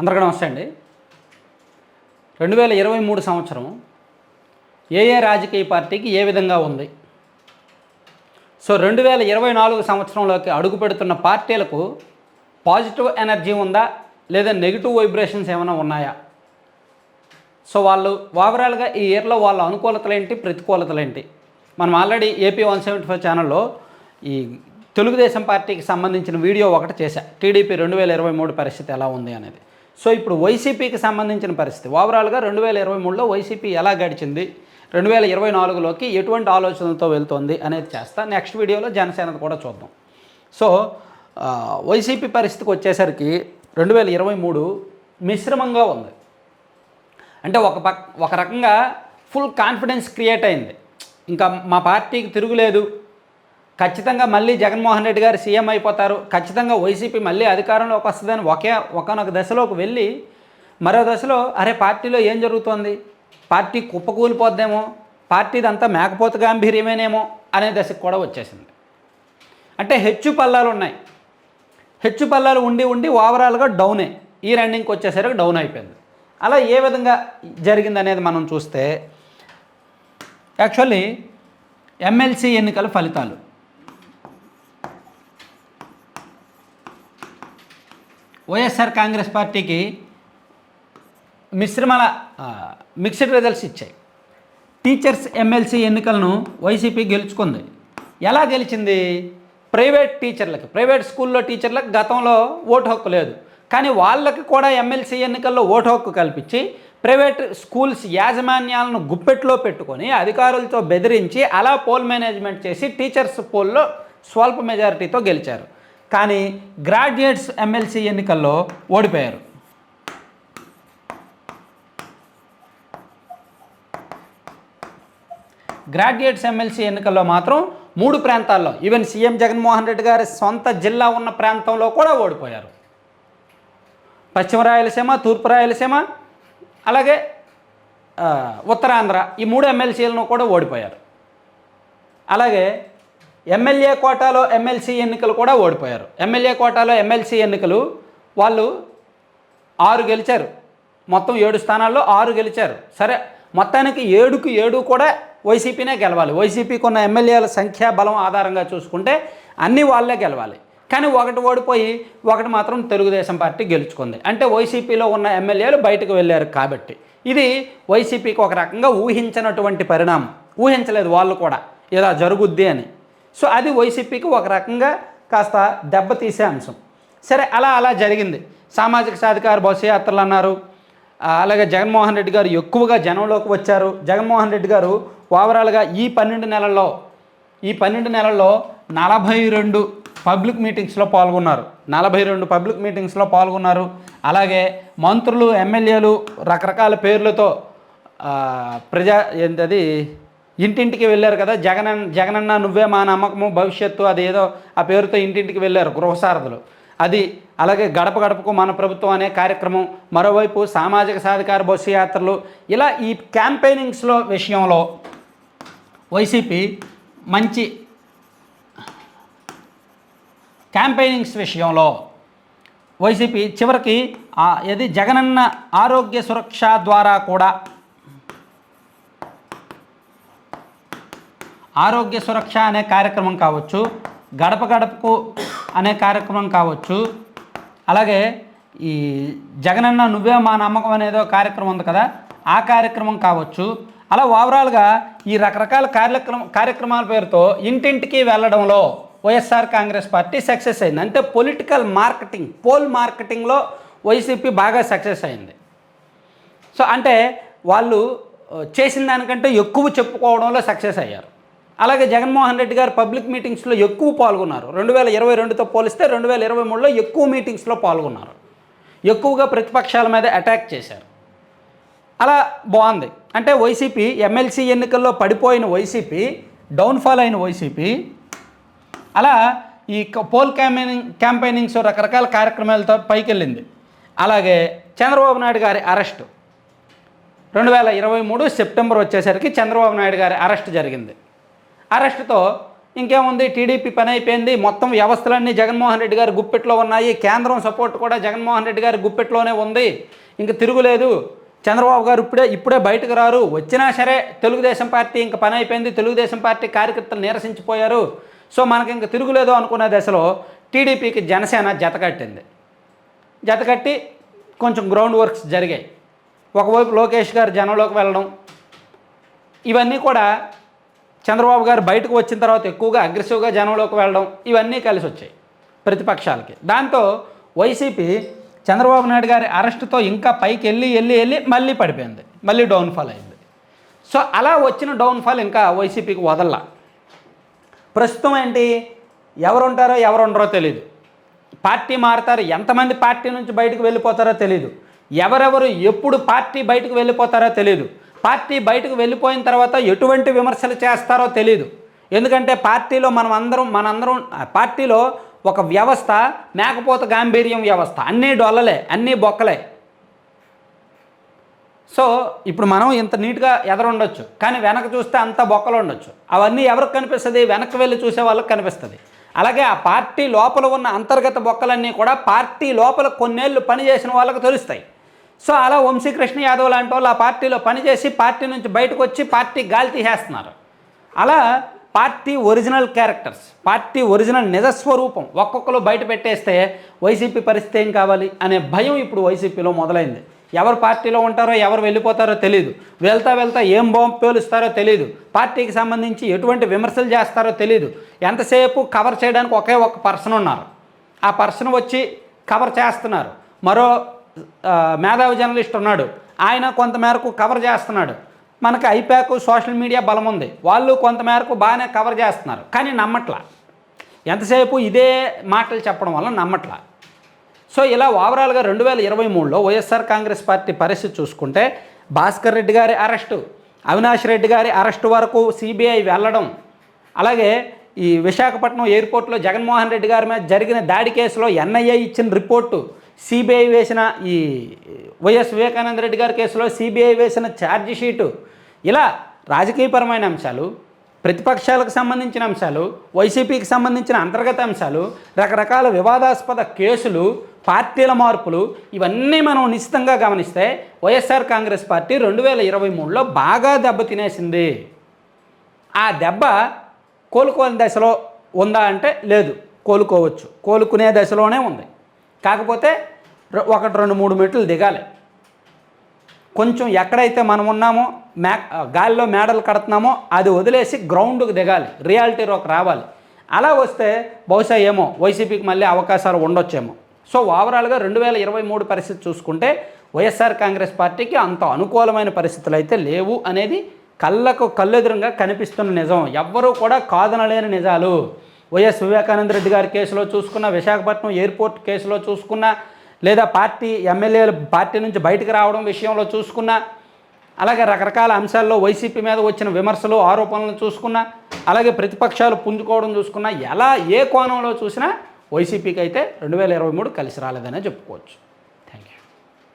అందరికీ నమస్తే అండి. రెండు వేల ఇరవై మూడు సంవత్సరం ఏ ఏ రాజకీయ పార్టీకి ఏ విధంగా ఉంది? సో రెండు వేల ఇరవై నాలుగు సంవత్సరంలోకి అడుగు పెడుతున్న పార్టీలకు పాజిటివ్ ఎనర్జీ ఉందా? లేదా నెగిటివ్ వైబ్రేషన్స్ ఏమైనా ఉన్నాయా? సో వాళ్ళు ఓవరాల్గా ఈ ఇయర్లో వాళ్ళ అనుకూలతలు ఏంటి? ప్రతికూలతలేంటి మనం already AP one seventy five ఛానల్లో ఈ తెలుగుదేశం పార్టీకి సంబంధించిన వీడియో ఒకటి చేశా. టీడీపీ రెండు వేల ఇరవై మూడు పరిస్థితి ఎలా ఉంది అనేది. సో ఇప్పుడు వైసీపీకి సంబంధించిన పరిస్థితి. ఓవరాల్గా రెండు వేల ఇరవై మూడులో వైసీపీ ఎలా గడిచింది? రెండు వేల ఇరవై నాలుగులోకి ఎటువంటి ఆలోచనలతో వెళ్తోంది అనేది చేస్తా. నెక్స్ట్ వీడియోలో జనసేనది కూడా చూద్దాం. సో వైసీపీ పరిస్థితికి వచ్చేసరికి రెండు వేల ఇరవై మూడు మిశ్రమంగా ఉంది. అంటే ఒక పక్ ఒక రకంగా ఫుల్ కాన్ఫిడెన్స్ క్రియేట్ అయింది. ఇంకా మా పార్టీకి తిరుగులేదు. ఖచ్చితంగా మళ్ళీ జగన్మోహన్ రెడ్డి గారు సీఎం అయిపోతారు. ఖచ్చితంగా వైసీపీ మళ్ళీ అధికారంలోకి వస్తుందని ఒకే ఒకనొక దశలోకి వెళ్ళి మరో దశలో అరే పార్టీలో ఏం జరుగుతోంది? పార్టీ కుప్పకూలిపోద్దేమో? పార్టీదంతా మేకపోత గాంభీర్యమేనేమో? అనే దశకు కూడా వచ్చేసింది. అంటే హెచ్చు పల్లాలు ఉన్నాయి. హెచ్చు పల్లాలు ఉండి ఉండి ఓవరాల్గా డౌనే. ఈ రన్నింగ్కి వచ్చేసరికి డౌన్ అయిపోయింది. అలా ఏ విధంగా జరిగింది అనేది మనం చూస్తే యాక్చువల్లీ ఎమ్మెల్సీ ఎన్నికల ఫలితాలు. వైఎస్ఆర్ కాంగ్రెస్ పార్టీకి మిశ్రమల మిక్స్డ్ రిజల్ట్స్ ఇచ్చాయి. టీచర్స్ ఎమ్మెల్సీ ఎన్నికలను వైసీపీ గెలుచుకుంది. ఎలా గెలిచింది? ప్రైవేట్ టీచర్లకి ప్రైవేట్ స్కూల్లో టీచర్లకు గతంలో ఓటు హక్కు లేదు. కానీ వాళ్ళకి కూడా ఎమ్మెల్సీ ఎన్నికల్లో ఓటు హక్కు కల్పించి ప్రైవేట్ స్కూల్స్ యాజమాన్యాలను గుప్పెట్లో పెట్టుకొని అధికారులతో బెదిరించి అలా పోల్ మేనేజ్మెంట్ చేసి టీచర్స్ పోల్లో స్వల్ప మెజారిటీతో గెలిచారు. కానీ గ్రాడ్యుయేట్స్ ఎమ్మెల్సీ ఎన్నికల్లో ఓడిపోయారు. గ్రాడ్యుయేట్స్ ఎమ్మెల్సీ ఎన్నికల్లో మాత్రం మూడు ప్రాంతాల్లో ఈవెన్ సీఎం జగన్మోహన్ రెడ్డి గారి సొంత జిల్లా ఉన్న ప్రాంతంలో కూడా ఓడిపోయారు. పశ్చిమ రాయలసీమ తూర్పు రాయలసీమ అలాగే ఉత్తరాంధ్ర ఈ మూడు ఎమ్మెల్సీలను కూడా ఓడిపోయారు. అలాగే ఎమ్మెల్యే కోటాలో ఎమ్మెల్సీ ఎన్నికలు కూడా ఓడిపోయారు. ఎమ్మెల్యే కోటాలో ఎమ్మెల్సీ ఎన్నికలు వాళ్ళు ఆరు గెలిచారు. మొత్తం ఏడు స్థానాల్లో ఆరు గెలిచారు. సరే మొత్తానికి ఏడుకు ఏడు కూడా వైసీపీనే గెలవాలి. వైసీపీకి ఉన్న ఎమ్మెల్యేల సంఖ్యా బలం ఆధారంగా చూసుకుంటే అన్ని వాళ్ళే గెలవాలి. కానీ ఒకటి ఓడిపోయి ఒకటి మాత్రం తెలుగుదేశం పార్టీ గెలుచుకుంది. అంటే వైసీపీలో ఉన్న ఎమ్మెల్యేలు బయటకు వెళ్ళారు కాబట్టి. ఇది వైసీపీకి ఒక రకంగా ఊహించినటువంటి పరిణామం. ఊహించలేదు వాళ్ళు కూడా. ఇలా జరుగుద్ది అని. సో అది వైసీపీకి ఒక రకంగా కాస్త దెబ్బతీసే అంశం. సరే అలా అలా జరిగింది. సామాజిక సాధికార బస్సు యాత్రలు అన్నారు అలాగే జగన్మోహన్ రెడ్డి గారు ఎక్కువగా జనంలోకి వచ్చారు. జగన్మోహన్ రెడ్డి గారు ఓవరాల్గా ఈ పన్నెండు నెలల్లో ఈ పన్నెండు నెలల్లో నలభై రెండు పబ్లిక్ మీటింగ్స్లో పాల్గొన్నారు. నలభై రెండు పబ్లిక్ మీటింగ్స్లో పాల్గొన్నారు. అలాగే మంత్రులు ఎమ్మెల్యేలు రకరకాల పేర్లతో ప్రజా ఏంటది ఇంటింటికి వెళ్ళారు కదా. జగన్ జగనన్న నువ్వే మా నమ్మకము భవిష్యత్తు అదేదో ఆ పేరుతో ఇంటింటికి వెళ్ళారు గృహసారథులు. అది అలాగే గడప గడపకు మన ప్రభుత్వం అనే కార్యక్రమం మరోవైపు సామాజిక సాధికార బస్సు యాత్రలు ఇలా ఈ క్యాంపెయినింగ్స్లో విషయంలో వైసీపీ మంచి క్యాంపెయినింగ్స్ విషయంలో వైసీపీ చివరికి ఏది జగనన్న ఆరోగ్య సురక్ష ద్వారా కూడా ఆరోగ్య సురక్ష అనే కార్యక్రమం కావచ్చు గడప గడపకు అనే కార్యక్రమం కావచ్చు. అలాగే ఈ జగనన్న నువ్వే మా నమ్మకం అనేదో కార్యక్రమం ఉంది కదా ఆ కార్యక్రమం కావచ్చు. అలా ఓవరాల్గా ఈ రకరకాల కార్యక్రమ కార్యక్రమాల పేరుతో ఇంటింటికి వెళ్ళడంలో వైఎస్ఆర్ కాంగ్రెస్ పార్టీ సక్సెస్ అయింది. అంటే పొలిటికల్ మార్కెటింగ్ పోల్ మార్కెటింగ్లో వైసీపీ బాగా సక్సెస్ అయింది. సో అంటే వాళ్ళు చేసిన దానికంటే ఎక్కువ చెప్పుకోవడంలో సక్సెస్ అయ్యారు. అలాగే జగన్మోహన్ రెడ్డి గారు పబ్లిక్ మీటింగ్స్లో ఎక్కువ పాల్గొన్నారు. రెండు వేల ఇరవై రెండుతో పోలిస్తే రెండు వేల ఇరవై మూడులో ఎక్కువ మీటింగ్స్లో పాల్గొన్నారు. ఎక్కువగా ప్రతిపక్షాల మీద అటాక్ చేశారు. అలా బాగుంది. అంటే వైసీపీ ఎమ్మెల్సీ ఎన్నికల్లో పడిపోయిన వైసీపీ డౌన్ఫాల్ అయిన వైసీపీ అలా ఈ క- పోల్ క్యాంపెయినింగ్ క్యాంపెయినింగ్స్ రకరకాల కార్యక్రమాలతో పైకి వెళ్ళింది అలాగే చంద్రబాబు నాయుడు గారి అరెస్టు. రెండు వేల ఇరవై మూడు సెప్టెంబర్ వచ్చేసరికి చంద్రబాబు నాయుడు గారి అరెస్ట్ జరిగింది. అరెస్టుతో ఇంకేముంది? టీడీపీ పని అయిపోయింది. మొత్తం వ్యవస్థలన్నీ జగన్మోహన్ రెడ్డి గారి గుప్పెట్లో ఉన్నాయి. కేంద్రం సపోర్ట్ కూడా జగన్మోహన్ రెడ్డి గారి గుప్పెట్లోనే ఉంది. ఇంక తిరుగులేదు. చంద్రబాబు గారు ఇప్పుడే ఇప్పుడే బయటకు రారు. వచ్చినా సరే తెలుగుదేశం పార్టీ ఇంక పని అయిపోయింది. తెలుగుదేశం పార్టీ కార్యకర్తలు నీరసించిపోయారు. సో మనకి ఇంక తిరుగులేదు అనుకునే దశలో టీడీపీకి జనసేన జతకట్టింది. జతకట్టి కొంచెం గ్రౌండ్ వర్క్స్ జరిగాయి. ఒకవైపు లోకేష్ గారు జనంలోకి వెళ్ళడం. ఇవన్నీ కూడా చంద్రబాబు గారు బయటకు వచ్చిన తర్వాత ఎక్కువగా అగ్రెసివ్గా జనంలోకి వెళ్ళడం ఇవన్నీ కలిసి వచ్చాయి ప్రతిపక్షాలకి. దాంతో వైసీపీ చంద్రబాబు నాయుడు గారి అరెస్టుతో ఇంకా పైకి వెళ్ళి వెళ్ళి వెళ్ళి మళ్ళీ పడిపోయింది. మళ్ళీ డౌన్ఫాల్ అయింది. సో అలా వచ్చిన డౌన్ఫాల్ ఇంకా వైసీపీకి వదల్లా ప్రస్తుతం ఏంటి? ఎవరు ఉంటారో ఎవరు ఉండరో తెలియదు పార్టీ మారుతారు. ఎంతమంది పార్టీ నుంచి బయటకు వెళ్ళిపోతారో తెలియదు ఎవరెవరు ఎప్పుడు పార్టీ బయటకు వెళ్ళిపోతారో తెలియదు పార్టీ బయటకు వెళ్ళిపోయిన తర్వాత ఎటువంటి విమర్శలు చేస్తారో తెలియదు ఎందుకంటే పార్టీలో మనం అందరం మనందరం ఆ పార్టీలో ఒక వ్యవస్థ మేకపోత గాంభీర్యం వ్యవస్థ. అన్నీ డొల్లలే అన్నీ బొక్కలే. సో ఇప్పుడు మనం ఇంత నీట్గా ఎదరుండొచ్చు కానీ వెనక చూస్తే అంత బొక్కలు ఉండొచ్చు. అవన్నీ ఎవరికి కనిపిస్తుంది? వెనక్కి వెళ్ళి చూసే వాళ్ళకి కనిపిస్తుంది. అలాగే ఆ పార్టీ లోపల ఉన్న అంతర్గత బొక్కలన్నీ కూడా పార్టీ లోపల కొన్నేళ్ళు పనిచేసిన వాళ్ళకి తెలుస్తాయి. సో అలా వంశీకృష్ణ యాదవ్ లాంటి వాళ్ళు ఆ పార్టీలో పనిచేసి పార్టీ నుంచి బయటకు వచ్చి పార్టీ గాలి తీసేస్తున్నారు అలా party original characters party original నిజస్వరూపం ఒక్కొక్కరు బయట పెట్టేస్తే వైసీపీ పరిస్థితి ఏం కావాలి అనే భయం ఇప్పుడు వైసీపీలో మొదలైంది. ఎవరు పార్టీలో ఉంటారో ఎవరు వెళ్ళిపోతారో తెలియదు వెళ్తా వెళ్తా ఏం బాంబు పేలుస్తారో తెలియదు పార్టీకి సంబంధించి ఎటువంటి విమర్శలు చేస్తారో తెలియదు ఎంతసేపు కవర్ చేయడానికి ఒకే ఒక పర్సన్ ఉన్నారు. ఆ పర్సన్ వచ్చి కవర్ చేస్తున్నారు. మరో మేధావి జర్నలిస్ట్ ఉన్నాడు. ఆయన కొంతమేరకు కవర్ చేస్తున్నాడు. మనకి ఐపాక్ సోషల్ మీడియా బలం ఉంది. వాళ్ళు కొంతమేరకు బాగానే కవర్ చేస్తున్నారు. కానీ నమ్మట్లా. ఎంతసేపు ఇదే మాటలు చెప్పడం వల్ల నమ్మట్లా. సో ఇలా ఓవరాల్గా రెండు వేల ఇరవై మూడులో వైఎస్ఆర్ కాంగ్రెస్ పార్టీ పరిస్థితి చూసుకుంటే భాస్కర్ రెడ్డి గారి అరెస్టు అవినాష్ రెడ్డి గారి అరెస్టు వరకు సిబిఐ వెళ్ళడం అలాగే ఈ విశాఖపట్నం ఎయిర్పోర్ట్లో జగన్మోహన్ రెడ్డి గారి మీద జరిగిన దాడి కేసులో ఎన్ఐఏ ఇచ్చిన రిపోర్టు సిబిఐ వేసిన ఈ వైఎస్ వివేకానంద రెడ్డి గారి కేసులో సిబిఐ వేసిన ఛార్జ్ షీటు. ఇలా రాజకీయపరమైన అంశాలు ప్రతిపక్షాలకు సంబంధించిన అంశాలు వైసీపీకి సంబంధించిన అంతర్గత అంశాలు రకరకాల వివాదాస్పద కేసులు పార్టీల మార్పులు ఇవన్నీ మనం నిశ్చితంగా గమనిస్తే వైఎస్ఆర్ కాంగ్రెస్ పార్టీ రెండు వేల ఇరవై మూడులో బాగా దెబ్బతినేసింది ఆ దెబ్బ కోలుకోని దశలో ఉందా అంటే లేదు. కోలుకోవచ్చు. కోలుకునే దశలోనే ఉంది. కాకపోతే ఒకటి రెండు మూడు మెట్లు దిగాలి. కొంచెం ఎక్కడైతే మనం ఉన్నామో మే గాలిలో మేడలు కడుతున్నామో అది వదిలేసి గ్రౌండ్కి దిగాలి. రియాలిటీలోకి రావాలి. అలా వస్తే బహుశా ఏమో వైసీపీకి మళ్ళీ అవకాశాలు ఉండొచ్చేమో. సో ఓవరాల్గా రెండు వేల ఇరవై మూడు పరిస్థితి చూసుకుంటే వైఎస్ఆర్ కాంగ్రెస్ పార్టీకి అంత అనుకూలమైన పరిస్థితులు అయితే లేవు అనేది కళ్ళకు కళ్ళెదురుగా కనిపిస్తున్న నిజం. ఎవ్వరూ కూడా కాదనలేని నిజాలు. వైఎస్ వివేకానంద రెడ్డి గారి కేసులో చూసుకున్న విశాఖపట్నం ఎయిర్పోర్ట్ కేసులో చూసుకున్న లేదా పార్టీ ఎమ్మెల్యేలు పార్టీ నుంచి బయటకు రావడం విషయంలో చూసుకున్న అలాగే రకరకాల అంశాల్లో వైసీపీ మీద వచ్చిన విమర్శలు ఆరోపణలు చూసుకున్నా అలాగే ప్రతిపక్షాలు పుంజుకోవడం చూసుకున్నా ఎలా ఏ కోణంలో చూసినా వైసీపీకి అయితే రెండు వేల ఇరవై మూడు కలిసి రాలేదనే చెప్పుకోవచ్చు.